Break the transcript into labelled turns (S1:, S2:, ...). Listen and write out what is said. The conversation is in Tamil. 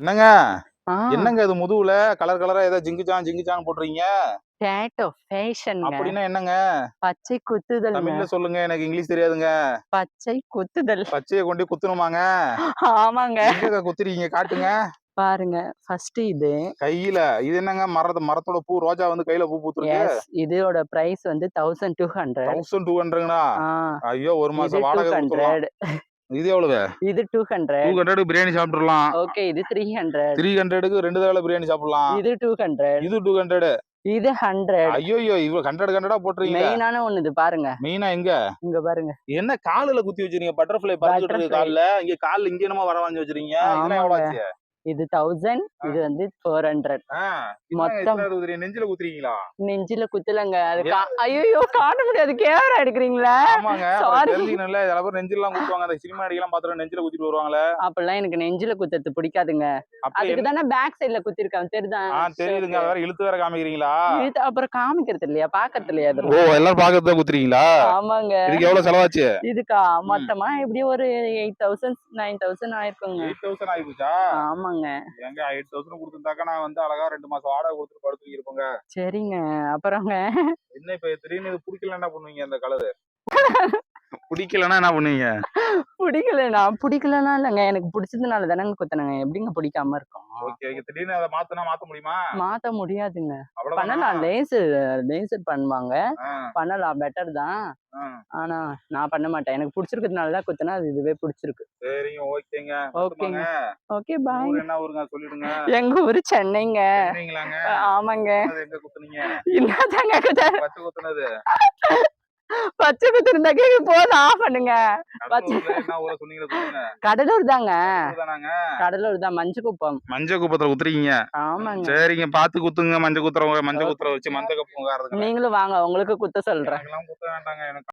S1: என்னங்க? என்னங்க இது முதுகுல கலர் கலரா ஏதோ ஜிங்குச்சான் ஜிங்குச்சான் போடுறீங்க? அப்படின்னா என்னங்க?
S2: பச்சை குத்துதல்ங்க.
S1: தமிழ்ல சொல்லுங்க எனக்கு இங்கிலீஷ் தெரியாதுங்க.
S2: பச்சை குத்துதல்.
S1: பச்சையை கொண்டு குத்துணுமாங்க?
S2: ஆமாங்க.
S1: எங்க குத்துறீங்க காட்டுங்க.
S2: பாருங்க. ஃபர்ஸ்ட் இது.
S1: கையில இது என்னங்க? மரத மரத்தோட பூ ரோஜா வந்து கையில பூ பூத்துருக்கு.
S2: இதோட பிரைஸ் வந்து thousand two hundred
S1: thousand two ஹண்ட்ரட்ங்களா ஐயோ ஒரு மாசம் வாடகை இது எவ்வளவு?
S2: இது two
S1: two
S2: hundred
S1: hundred biryani சாப்பிட்டுலாம்
S2: okay இது த்ரீ ஹண்ட்ரட்
S1: த்ரீ ஹண்ட்ரடுக்கு ரெண்டு தடவை பிரியாணி சாப்பிடலாம்.
S2: இது டூ ஹண்ட்ரட்
S1: இது டூ ஹண்ட்ரட்
S2: இது ஹண்ட்ரட்
S1: ஐயோ இவ்வளவு ஹண்ட்ரட் ஹண்ட்ரடா போட்டுறீங்க
S2: மெயினான ஒண்ணு இது பாருங்க.
S1: மெயினா எங்க?
S2: இங்க பாருங்க.
S1: என்ன காலுல குத்தி வச்சிருக்கீங்க? Butterfly
S2: Butterfly.
S1: கால்ல. இங்க கால்ல இங்க என்னமா வர வாங்கி வச்சிருக்கீங்க. இதெல்லாம் எவ்வளவு
S2: ஆமாங்க.
S1: ஆச்சு?
S2: இது தௌசண்ட் இது வந்து ஃபோர் ஹண்ட்ரட் மொத்தம்.
S1: நெஞ்சில குத்துறீங்களா
S2: நெஞ்சில குத்துலங்க. அது ஐயோ காட்ட முடியாது. கேமரா எடுக்கிறீங்களா
S1: ஆமாங்க. தெரிஞ்சுக்கணும்ல சில பேர் நெஞ்சிலாம் குத்துவாங்க அந்த சினிமா அடிக்கலாம் பாத்துட்டு நெஞ்சில குத்திட்டு வருவாங்களே?
S2: அப்பெல்லாம் எனக்கு நெஞ்சில குத்துறது பிடிக்காதுங்க. அதுக்கு தானே பேக் சைடுல குத்திருக்கான். தெரியுதான்
S1: ஆ தெரியுதுங்க. அதை வேற இழுத்து வேற காமிக்கிறீங்களா?
S2: இழுத்து அப்புறம் காமிக்கிறது இல்லையா? பாக்குறது இல்லையா
S1: ஓ எல்லாரும் பாக்கறது குத்துறீங்களா?
S2: ஆமாங்க.
S1: இதுக்கு எவ்வளவு செலவாச்சு?
S2: இதுக்கா? மொத்தமா எப்படியும் ஒரு எயிட் தௌசண்ட் நைன் தௌசண்ட் ஆயிருக்குங்க.
S1: எயிட் தௌசண்ட் ஆகி போச்சா
S2: ஆமாங்க
S1: எங்க எயிட் தௌசண்ட் கொடுத்துருந்தாக்கா நான் வந்து அழகா ரெண்டு மாசம் வாடகை கொடுத்துட்டு படுத்து இருப்பேங்க.
S2: சரிங்க அப்புறங்க?
S1: என்ன இப்ப திடீர்னு இது பிடிக்கல என்ன பண்ணுவீங்க அந்த கலரு? பிடிக்கலன்னா என்ன பண்ணுவீங்க?
S2: பிடிக்கலண்ணா பிடிக்கலன்னா இல்லைங்க. எனக்கு பிடிச்சதுனால தானங்க குத்துனங்க. எப்படிங்க பிடிக்காம இருக்கும்?
S1: ஓகே திடீர்னு அதை மாத்தனா மாத்த முடியுமா?
S2: மாத்த முடியாதுங்க? பண்ணலாம். லேசர் லேசர் பண்ணுவாங்க. பண்ணலாம். பெட்டர் தான். ஆனா நான் பண்ண மாட்டேன். எனக்கு பிடிச்சிருக்கிறதுனால தான் குத்துனா அது இதுவே பிடிச்சிருக்கு.
S1: சரிங்க. ஓகேங்க.
S2: ஓகேங்க. Okay bye.
S1: என்ன ஊருங்க? சொல்லிடுங்க.
S2: எங்க ஊரு சென்னைங்க. ஆமாங்க.
S1: எங்க குத்துனீங்க?
S2: என்னதாங்க குத்த
S1: பச்சை குத்துனது.
S2: பச்சை குத்து இருந்தாக்கே போதும். ஆஃப் பண்ணுங்க. கடலூர் தாங்க. கடலூர் தான் மஞ்சு குப்பம்.
S1: மஞ்சள் குப்பத்துல குத்துறீங்க.
S2: ஆமாங்க.
S1: சரிங்க பாத்து குத்துங்க மஞ்சள் குத்துறவங்க மஞ்சள் குத்துற வச்சு மஞ்சள் கப்பு உட்காருங்க
S2: நீங்களும் வாங்க உங்களுக்கு குத்த சொல்றேன்.
S1: குத்த வேண்டாங்க எனக்கு